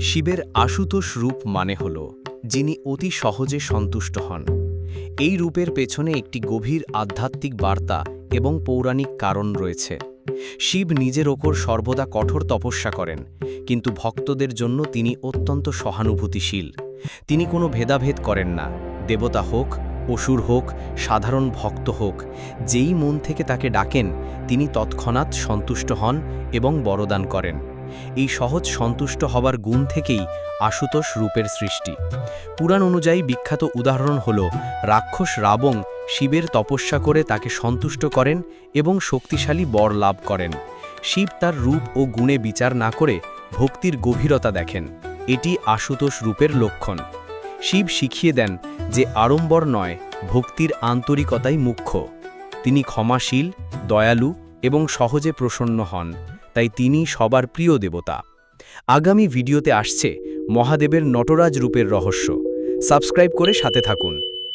শিবের আশুতোষ রূপ মানে হল, যিনি অতি সহজে সন্তুষ্ট হন। এই রূপের পেছনে একটি গভীর আধ্যাত্মিক বার্তা এবং পৌরাণিক কারণ রয়েছে। শিব নিজের ওপর সর্বদা কঠোর তপস্যা করেন, কিন্তু ভক্তদের জন্য তিনি অত্যন্ত সহানুভূতিশীল। তিনি কোনো ভেদাভেদ করেন না, দেবতা হোক, অসুর হোক, সাধারণ ভক্ত হোক, যেই মন থেকে তাকে ডাকেন, তিনি তৎক্ষণাৎ সন্তুষ্ট হন এবং বরদান করেন। এই সহজ সন্তুষ্ট হবার গুণ থেকেই আশুতোষ রূপের সৃষ্টি। পুরাণ অনুযায়ী বিখ্যাত উদাহরণ হল, রাক্ষস রাবং শিবের তপস্যা করে তাকে সন্তুষ্ট করেন এবং শক্তিশালী বর লাভ করেন। শিব তার রূপ ও গুণে বিচার না করে ভক্তির গভীরতা দেখেন। এটি আশুতোষ রূপের লক্ষণ। শিব শিখিয়ে দেন যে আড়ম্বর নয়, ভক্তির আন্তরিকতাই মুখ্য। তিনি ক্ষমাশীল, দয়ালু এবং সহজে প্রসন্ন হন। তাই তিনি সবার প্রিয় দেবতা। আগামী ভিডিওতে আসছে মহাদেবের নটরাজ রূপের রহস্য। সাবস্ক্রাইব করে সাথে থাকুন।